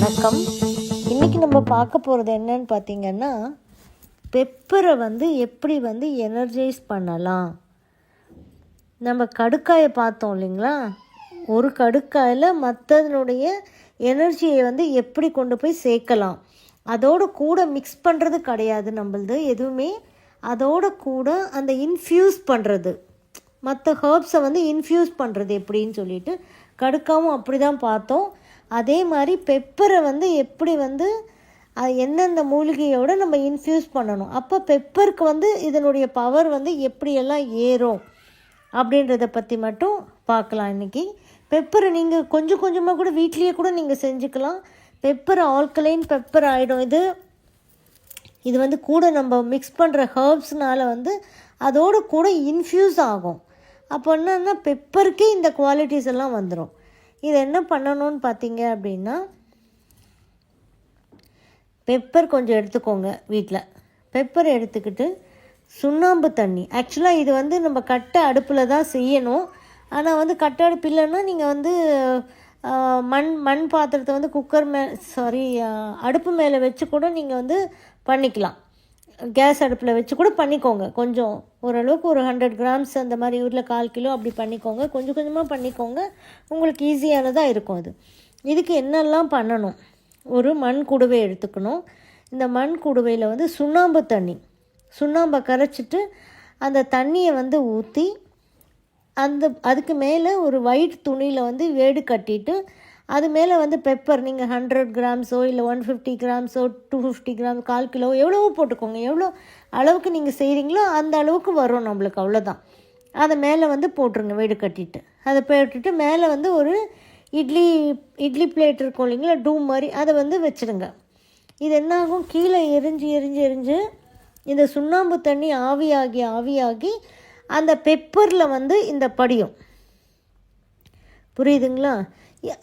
வணக்கம். இன்றைக்கி நம்ம பார்க்க போகிறது என்னன்னு பார்த்தீங்கன்னா பெப்பரை வந்து எப்படி வந்து எனர்ஜைஸ் பண்ணலாம்? நம்ம கடுக்காயை பார்த்தோம் இல்லைங்களா? ஒரு கடுக்காயில் மற்றதனுடைய எனர்ஜியை வந்து எப்படி கொண்டு போய் சேர்க்கலாம்? அதோட கூட மிக்ஸ் பண்ணுறது கிடையாது நம்மளது எதுவுமே. அதோட கூட அந்த இன்ஃப்யூஸ் பண்ணுறது மற்ற ஹர்ப்ஸை வந்து இன்ஃப்யூஸ் பண்ணுறது எப்படின்னு சொல்லிட்டு கடுக்காவும் அப்படி தான் பார்த்தோம். அதே மாதிரி பெப்பரை வந்து எப்படி வந்து அது எந்தெந்த மூலிகையோடு நம்ம இன்ஃப்யூஸ் பண்ணணும். அப்போ பெப்பருக்கு வந்து இதனுடைய பவர் வந்து எப்படியெல்லாம் ஏறும் அப்படின்றத பற்றி மட்டும் பார்க்கலாம் இன்றைக்கி பெப்பரை நீங்கள் கொஞ்சம் கொஞ்சமாக கூட வீட்லேயே கூட நீங்கள் செஞ்சுக்கலாம். பெப்பர் ஆல்கலைன் பெப்பர் ஆகிடும் இது இது வந்து கூட நம்ம மிக்ஸ் பண்ணுற ஹர்ப்ஸ்னால் வந்து அதோட கூட இன்ஃப்யூஸ் ஆகும். அப்போ என்னன்னா பெப்பருக்கே இந்த குவாலிட்டிஸ் எல்லாம் வந்துடும் இது என்ன பண்ணணும்னு பார்த்தீங்க அப்படின்னா பெப்பர் கொஞ்சம் எடுத்துக்கோங்க வீட்டில் பெப்பர் எடுத்துக்கிட்டு சுண்ணாம்பு தண்ணி. ஆக்சுவலாக இது வந்து நம்ம கட்டை அடுப்பில் தான் செய்யணும். ஆனால் வந்து கட்டை அடுப்பு இல்லைன்னா நீங்கள் வந்து மண் மண் பாத்திரத்தை வந்து குக்கர் மே சாரி அடுப்பு மேலே வச்சு கூட நீங்கள் வந்து பண்ணிக்கலாம். கேஸ் அடுப்பில் வச்சு கூட பண்ணிக்கோங்க. கொஞ்சம் ஓரளவுக்கு ஒரு ஹண்ட்ரட் கிராம்ஸ் அந்த மாதிரி ஊரில் கால் கிலோ அப்படி பண்ணிக்கோங்க. கொஞ்சம் கொஞ்சமாக பண்ணிக்கோங்க. உங்களுக்கு ஈஸியானதாக இருக்கும் அது. இதுக்கு என்னெல்லாம் பண்ணணும்? ஒரு மண் குடுவை எடுத்துக்கணும். இந்த மண் குடுவையில் வந்து சுண்ணாம்பு தண்ணி. சுண்ணாம்பை கரைச்சிட்டு அந்த தண்ணியை வந்து ஊற்றி அந்த அதுக்கு மேலே ஒரு ஒயிட் துணியில் வந்து வேடு கட்டிட்டு அது மேலே வந்து பெப்பர் நீங்கள் ஹண்ட்ரட் கிராம்ஸோ இல்லை ஒன் ஃபிஃப்டி கிராம்ஸோ டூ ஃபிஃப்டி கிராம் கால் கிலோ எவ்வளவோ போட்டுக்கோங்க. எவ்வளோ அளவுக்கு நீங்கள் செய்கிறீங்களோ அந்த அளவுக்கு வரும் நம்மளுக்கு அவ்வளோதான் அதை மேலே வந்து போட்டுருங்க வீடு கட்டிட்டு. அதை போட்டுட்டு மேலே வந்து ஒரு இட்லி இட்லி பிளேட் இருக்கும் இல்லைங்களா டூம் மாதிரி அதை வந்து வச்சுடுங்க இது என்ன ஆகும் கீழே எரிஞ்சு எரிஞ்சு எரிஞ்சு இந்த சுண்ணாம்பு தண்ணி ஆவியாகி ஆவியாகி அந்த பெப்பரில் வந்து இந்த படியும். புரியுதுங்களா?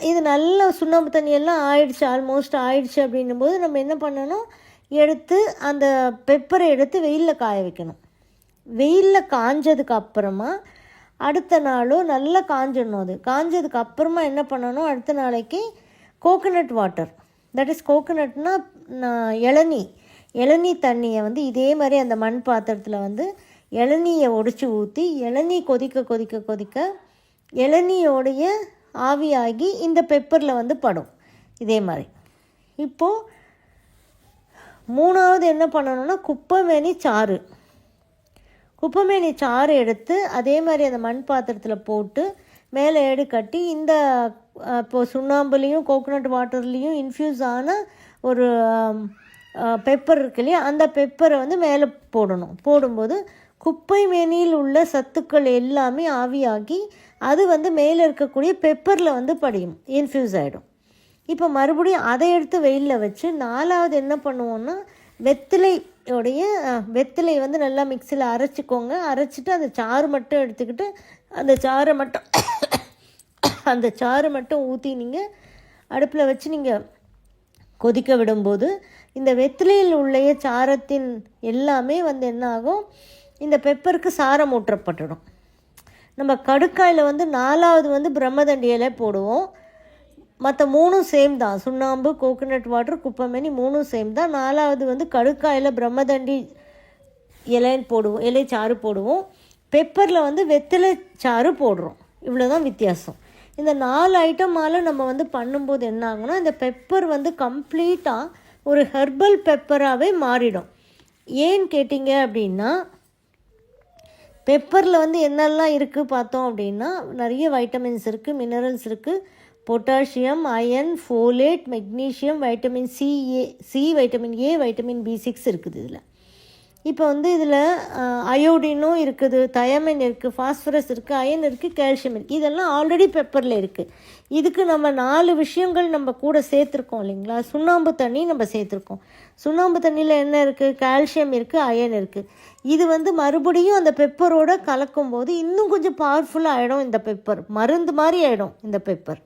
இது நல்ல சுண்ணாம்பு தண்ணி எல்லாம் ஆயிடுச்சு ஆல்மோஸ்ட் ஆயிடுச்சு அப்படின்னும் போது நம்ம என்ன பண்ணணும்? எடுத்து அந்த பெப்பரை எடுத்து வெயிலில் காய வைக்கணும். வெயிலில் காஞ்சதுக்கு அப்புறமா அடுத்த நாளும் நல்லா காஞ்சிடணும் அது. காஞ்சதுக்கு அப்புறமா என்ன பண்ணணும்? அடுத்த நாளைக்கு கோகோனட் வாட்டர் தட் இஸ் கோகோனட்னா இளநீ. இளநீ தண்ணியை வந்து இதே மாதிரி அந்த மண் பாத்திரத்தில் வந்து இளநீயை ஒடிச்சு ஊற்றி இளநீ கொதிக்க கொதிக்க கொதிக்க இளநீயோடைய ஆவியாகி இந்த பெப்பரில் வந்து படும். இதே மாதிரி. இப்போது மூணாவது என்ன பண்ணணும்னா குப்பைமேனி சாறு. குப்பைமேனி சாறு எடுத்து அதே மாதிரி அந்த மண் பாத்திரத்தில் போட்டு மேலே ஏடு கட்டி இந்த இப்போது இப்போ சுண்ணாம்புலேயும் கோகோனட் வாட்டர்லேயும் இன்ஃப்யூஸ் ஆன ஒரு பெப்பர் இருக்கு இல்லையா? அந்த பெப்பரை வந்து மேலே போடணும். போடும்போது குப்பை மேனியில் உள்ள சத்துக்கள் எல்லாமே ஆவியாகி அது வந்து மேலே இருக்கக்கூடிய பெப்பரில் வந்து படியும் இன்ஃப்யூஸ் ஆகிடும் இப்போ மறுபடியும் அதை எடுத்து வெயிலில் வச்சு நாலாவது என்ன பண்ணுவோன்னா வெத்திலையோடைய வெத்திலை வந்து நல்லா மிக்சியில் அரைச்சிக்கோங்க. அரைச்சிட்டு அந்த சாறு மட்டும் எடுத்துக்கிட்டு அந்த சாறை மட்டும் அந்த சாறு மட்டும் ஊற்றி நீங்கள் அடுப்பில் வச்சு நீங்கள் கொதிக்க விடும்போது இந்த வெத்திலையில் உள்ள சாரத்தின் எல்லாமே வந்து என்ன ஆகும்? இந்த பெப்பருக்கு சாரம் ஊற்றப்பட்டுடும். நம்ம கடுக்காயில் வந்து நாலாவது வந்து பிரம்மதண்டி இலை போடுவோம். மற்ற மூணும் சேம் தான். சுண்ணாம்பு கோகோனட் வாட்டர் குப்பைமேனி மூணும் சேம் தான். நாலாவது வந்து கடுக்காயில் பிரம்மதண்டி இலைன்னு போடுவோம். இலை சாறு போடுவோம். பெப்பரில் வந்து வெத்தலை சாறு போடுறோம். இவ்வளோ தான் வித்தியாசம். இந்த நாலு ஐட்டமால் நம்ம வந்து பண்ணும்போது என்ன ஆகும்னா இந்த பெப்பர் வந்து கம்ப்ளீட்டாக ஒரு ஹெர்பல் பெப்பராகவே மாறிடும். ஏன்னு கேட்டிங்க அப்படின்னா பெப்பரில் வந்து என்னெல்லாம் இருக்குது பார்த்தோம் அப்படின்னா நிறைய வைட்டமின்ஸ் இருக்குது மினரல்ஸ் இருக்குது potassium iron folate magnesium vitamin C A C vitamin A vitamin B six இருக்குது இதில். இப்போ வந்து இதில் அயோடினும் இருக்குது தயமின் இருக்குது ஃபாஸ்பரஸ் இருக்குது அயன் இருக்குது கால்சியம் இருக்குது இதெல்லாம் ஆல்ரெடி பெப்பரில் இருக்குது இதுக்கு நம்ம நாலு விஷயங்கள் நம்ம கூட சேர்த்துருக்கோம் இல்லைங்களா? சுண்ணாம்பு தண்ணி நம்ம சேர்த்துருக்கோம். சுண்ணாம்பு தண்ணியில் என்ன இருக்குது கால்சியம் இருக்குது அயன் இருக்குது இது வந்து மறுபடியும் அந்த பெப்பரோடு கலக்கும்போது இன்னும் கொஞ்சம் பவர்ஃபுல்லாக ஆகிடும் இந்த பெப்பர் மருந்து மாதிரி ஆகிடும் இந்த பெப்பர்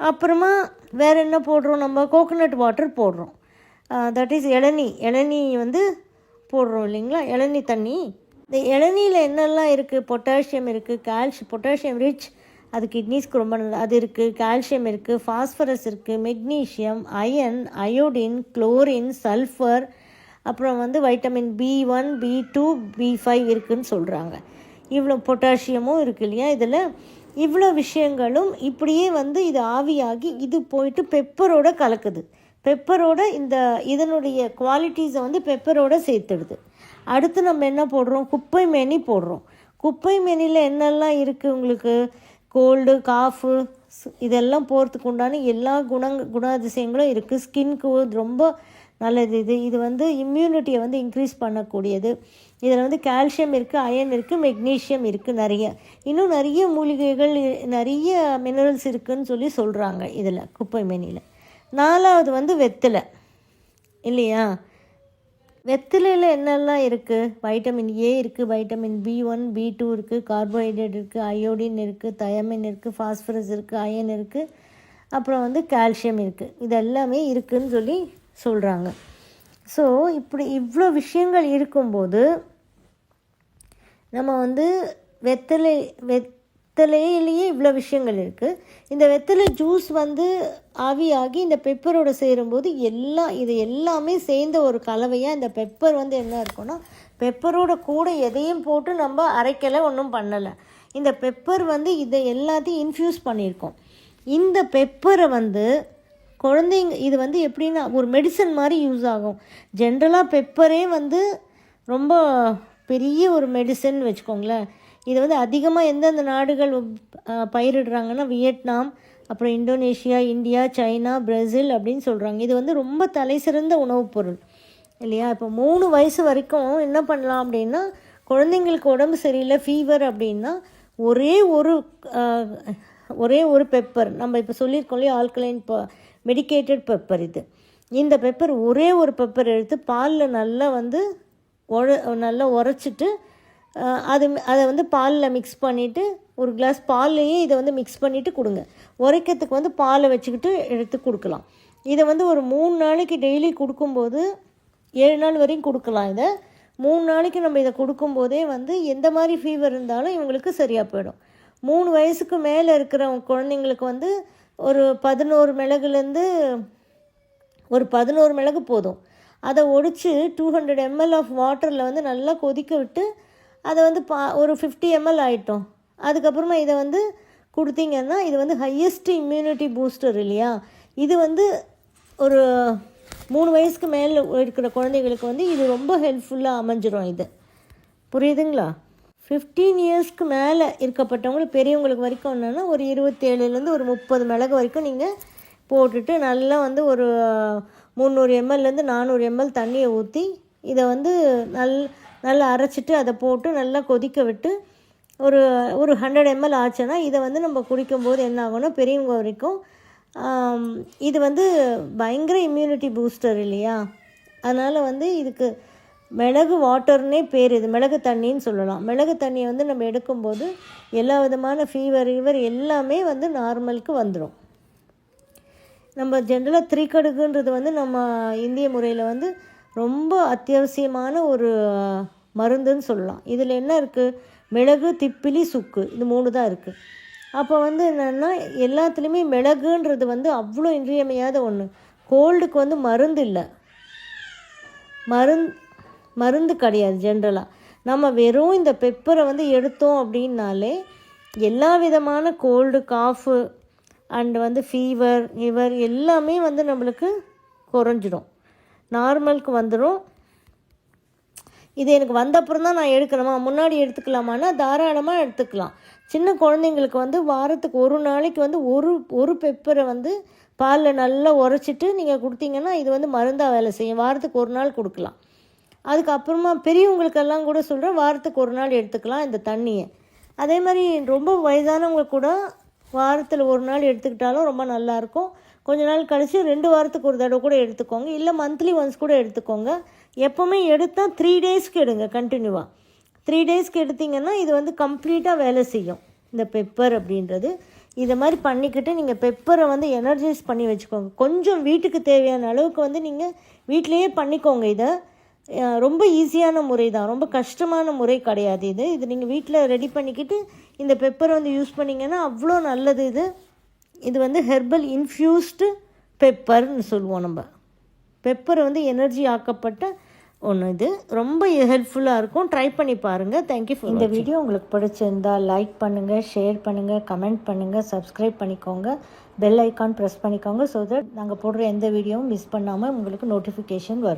அப்புறமா வேறு என்ன போடுறோம் நம்ம? கோகோனட் வாட்டர் போடுறோம். தட் இஸ் இளநீ இளநீ வந்து போடுறோம் இல்லைங்களா? இளநீ தண்ணி. இந்த இளநியில் என்னெல்லாம் இருக்குது பொட்டாசியம் இருக்குது கால்சி பொட்டாசியம் ரிச் அது கிட்னிஸ்க்கு ரொம்ப நல்லது அது இருக்குது கால்சியம் இருக்குது ஃபாஸ்பரஸ் இருக்குது magnesium iron iodine chlorine sulphur அப்புறம் வந்து vitamin B one B two B five இருக்குதுன்னு சொல்கிறாங்க இவ்வளோ பொட்டாசியமும் இருக்குது இல்லையா இதில்? இவ்வளோ விஷயங்களும் இப்படியே வந்து இது ஆவியாகி இது போயிட்டு பெப்பரோட கலக்குது. பெப்பரோட இந்த இதனுடைய குவாலிட்டிஸை வந்து பெப்பரோட சேர்த்துடுது. அடுத்து நம்ம என்ன போடுறோம்? குப்பை மேனி போடுறோம். குப்பை மேனியில் என்னெல்லாம் இருக்குது உங்களுக்கு? கோல்டு காஃபு இதெல்லாம் போகிறதுக்கு உண்டான எல்லா குண குணாதிசயங்களும் இருக்குது ஸ்கின்க்கு ரொம்ப நல்லது இது. இது வந்து இம்யூனிட்டியை வந்து இன்க்ரீஸ் பண்ணக்கூடியது. இதில் வந்து கால்சியம் இருக்குது அயன் இருக்குது மெக்னீஷியம் இருக்குது நிறைய. இன்னும் நிறைய மூலிகைகள் நிறைய மினரல்ஸ் இருக்குதுன்னு சொல்லி சொல்கிறாங்க இதில் குப்பை மேனியில் நாலாவது வந்து வெத்தலை. இல்லையா? வெத்திலையில் என்னெல்லாம் இருக்குது வைட்டமின் ஏ இருக்குது vitamin B one B two இருக்குது கார்போஹைட்ரேட் இருக்குது அயோடின் இருக்குது தயமின் இருக்குது ஃபாஸ்பரஸ் இருக்குது அயன் இருக்குது அப்புறம் வந்து கால்சியம் இருக்குது இது எல்லாமே இருக்குதுன்னு சொல்லி சொல்கிறாங்க ஸோ இப்படி இவ்வளோ விஷயங்கள் இருக்கும்போது நம்ம வந்து வெத்தலை வெத் வெத்தலையிலேயே இவ்வளோ விஷயங்கள் இருக்குது இந்த வெத்தலை ஜூஸ் வந்து ஆவியாகி இந்த பெப்பரோட சேரும்போது எல்லாம் இது எல்லாமே சேர்ந்த ஒரு கலவையாக இந்த பெப்பர் வந்து என்ன இருக்குன்னா பெப்பரோட கூட எதையும் போட்டு நம்ம அரைக்கலை ஒன்றும் பண்ணலை. இந்த பெப்பர் வந்து இதை எல்லாத்தையும் இன்ஃப்யூஸ் பண்ணியிருக்கோம். இந்த பெப்பரை வந்து குழந்தைங்க இது வந்து எப்படின்னா ஒரு மெடிசன் மாதிரி யூஸ் ஆகும். ஜென்ரலாக பெப்பரே வந்து ரொம்ப பெரிய ஒரு மெடிசன் வச்சுக்கோங்களேன். இது வந்து அதிகமாக எந்தெந்த நாடுகள் பயிரிடுறாங்கன்னா வியட்நாம் அப்புறம் இந்தோனேஷியா இந்தியா சைனா பிரேசில் அப்படின்னு சொல்கிறாங்க இது வந்து ரொம்ப தலை சிறந்த உணவுப் பொருள் இல்லையா? இப்போ மூணு வயசு வரைக்கும் என்ன பண்ணலாம் அப்படின்னா குழந்தைங்களுக்கு உடம்பு சரியில்லை ஃபீவர் அப்படின்னா ஒரே ஒரு ஒரே ஒரு பெப்பர் நம்ம இப்போ சொல்லியிருக்கோம் இல்லையா ஆல்கலைன் மெடிக்கேட்டட் பெப்பர் இது. இந்த பெப்பர் ஒரே ஒரு பெப்பர் எடுத்து பாலில் நல்லா வந்து உழ நல்லா உரைச்சிட்டு அது அதை வந்து பாலில் மிக்ஸ் பண்ணிவிட்டு ஒரு கிளாஸ் பால்லையே இதை வந்து மிக்ஸ் பண்ணிவிட்டு கொடுங்க. உரைக்கிறதுக்கு வந்து பாலை வச்சுக்கிட்டு எடுத்து கொடுக்கலாம். இதை வந்து ஒரு மூணு நாளைக்கு டெய்லி கொடுக்கும்போது ஏழு நாள் வரையும் கொடுக்கலாம் இதை. மூணு நாளைக்கு நம்ம இதை கொடுக்கும்போதே வந்து எந்த மாதிரி ஃபீவர் இருந்தாலும் இவங்களுக்கு சரியாக போயிடும். மூணு வயசுக்கு மேலே இருக்கிற குழந்தைங்களுக்கு வந்து ஒரு பதினோரு மிளகுலேருந்து ஒரு பதினோரு மிளகு போதும். அதை ஒடிச்சு டூ ஹண்ட்ரட் எம்எல் ஆஃப் வாட்டரில் வந்து நல்லா கொதிக்க விட்டு அதை வந்து பா ஒரு ஃபிஃப்டி எம்எல் ஆகிட்டோம் அதுக்கப்புறமா இதை வந்து கொடுத்தீங்கன்னா இது வந்து ஹையஸ்ட் இம்யூனிட்டி பூஸ்டர் இல்லையா? இது வந்து ஒரு மூணு வயசுக்கு மேலே இருக்கிற குழந்தைகளுக்கு வந்து இது ரொம்ப ஹெல்ப்ஃபுல்லாக அமைஞ்சிரும் இது. புரியுதுங்களா? ஃபிஃப்டீன் இயர்ஸ்க்கு மேலே இருக்கப்பட்டவங்களுக்கு பெரியவங்களுக்கு வரைக்கும் என்னென்னா ஒரு இருபத்தேழுலேருந்து ஒரு முப்பது மிளகு வரைக்கும் நீங்கள் போட்டுட்டு நல்லா வந்து ஒரு முந்நூறு எம்எல்லேருந்து நானூறு எம்எல் தண்ணியை ஊற்றி இதை வந்து நல் நல்லா அரைச்சிட்டு அதை போட்டு நல்லா கொதிக்க விட்டு ஒரு ஒரு ஹண்ட்ரட் எம்எல் ஆச்சுன்னா இதை வந்து நம்ம குடிக்கும்போது என்ன ஆகும்னா பெரியவங்க வரைக்கும் இது வந்து பயங்கர இம்யூனிட்டி பூஸ்டர் இல்லையா? அதனால் வந்து இதுக்கு மிளகு வாட்டர்னே பேர் இது மிளகு தண்ணின்னு சொல்லலாம். மிளகு தண்ணியை வந்து நம்ம எடுக்கும்போது எல்லா விதமான ஃபீவர் ஃபீவர் எல்லாமே வந்து நார்மலுக்கு வந்துடும் நம்ம ஜென்ரலாக திரிக்கடுகுன்றது வந்து நம்ம இந்திய முறையில் வந்து ரொம்ப அத்தியாவசியமான ஒரு மருந்துன்னு சொல்லலாம். இதில் என்ன இருக்குது மிளகு திப்பிலி சுக்கு. இது மூணு தான் இருக்குது அப்போ வந்து என்னென்னா எல்லாத்துலேயுமே மிளகுன்றது வந்து அவ்வளோ இன்றியமையாத ஒன்று கோல்டுக்கு வந்து மருந்து இல்லை. மருந் மருந்து கிடையாது ஜென்ரலாக நம்ம வெறும் இந்த பெப்பரை வந்து எடுத்தோம் அப்படின்னாலே எல்லா விதமான கோல்டு காஃபு அண்டு வந்து ஃபீவர் இவர் எல்லாமே வந்து நம்மளுக்கு குறைஞ்சிடும். நார்மலுக்கு வந்துடும் இது எனக்கு வந்தப்புறம் தான் நான் எடுக்கணுமா? முன்னாடி எடுத்துக்கலாமான்னா தாராளமாக எடுத்துக்கலாம். சின்ன குழந்தைங்களுக்கு வந்து வாரத்துக்கு ஒரு நாளைக்கு வந்து ஒரு ஒரு பெப்பரை வந்து பாலில் நல்லா உரைச்சிட்டு நீங்கள் கொடுத்தீங்கன்னா இது வந்து மருந்தாக வேலை செய்யும். வாரத்துக்கு ஒரு நாள் கொடுக்கலாம். அதுக்கப்புறமா பெரியவங்களுக்கெல்லாம் கூட சொல்கிறேன் வாரத்துக்கு ஒரு நாள் எடுத்துக்கலாம் இந்த தண்ணியை. அதே மாதிரி ரொம்ப வயதானவங்க கூட வாரத்தில் ஒரு நாள் எடுத்துக்கிட்டாலும் ரொம்ப நல்லாயிருக்கும் கொஞ்ச நாள் கழித்து ரெண்டு வாரத்துக்கு ஒரு தடவை கூட எடுத்துக்கோங்க. இல்லை மந்த்லி ஒன்ஸ் கூட எடுத்துக்கோங்க. எப்போவுமே எடுத்தால் த்ரீ டேஸ்க்கு எடுங்க கண்டினியூவாக த்ரீ டேஸ்க்கு எடுத்திங்கன்னா இது வந்து கம்ப்ளீட்டாக வேலை செய்யும். இந்த பெப்பர் அப்படின்றது. இதை மாதிரி பண்ணிக்கிட்டு நீங்கள் பெப்பரை வந்து எனர்ஜைஸ் பண்ணி வச்சுக்கோங்க. கொஞ்சம் வீட்டுக்கு தேவையான அளவுக்கு வந்து நீங்கள் வீட்டிலையே பண்ணிக்கோங்க இதை. ரொம்ப ஈஸியான முறை தான். ரொம்ப கஷ்டமான முறை கிடையாது இது. இது நீங்கள் வீட்டில் ரெடி பண்ணிக்கிட்டு இந்த பெப்பரை வந்து யூஸ் பண்ணிங்கன்னா அவ்வளோ நல்லது இது. இது வந்து ஹெர்பல் இன்ஃப்யூஸ்டு பெப்பர்னு சொல்லுவோம் நம்ம. பெப்பர் வந்து எனர்ஜி ஆக்கப்பட்ட ஒன்று இது. ரொம்ப ஹெல்ப்ஃபுல்லாக இருக்கும். ட்ரை பண்ணி பாருங்கள் தேங்க்யூ இந்த வீடியோ உங்களுக்கு பிடிச்சிருந்தா லைக் பண்ணுங்கள் ஷேர் பண்ணுங்கள் கமெண்ட் பண்ணுங்கள் சப்ஸ்கிரைப் பண்ணிக்கோங்க. பெல் ஐக்கான் ப்ரெஸ் பண்ணிக்கோங்க ஸோ தட் நாங்கள் போடுற எந்த வீடியோவும் மிஸ் பண்ணாமல் உங்களுக்கு நோட்டிஃபிகேஷன் வரும்.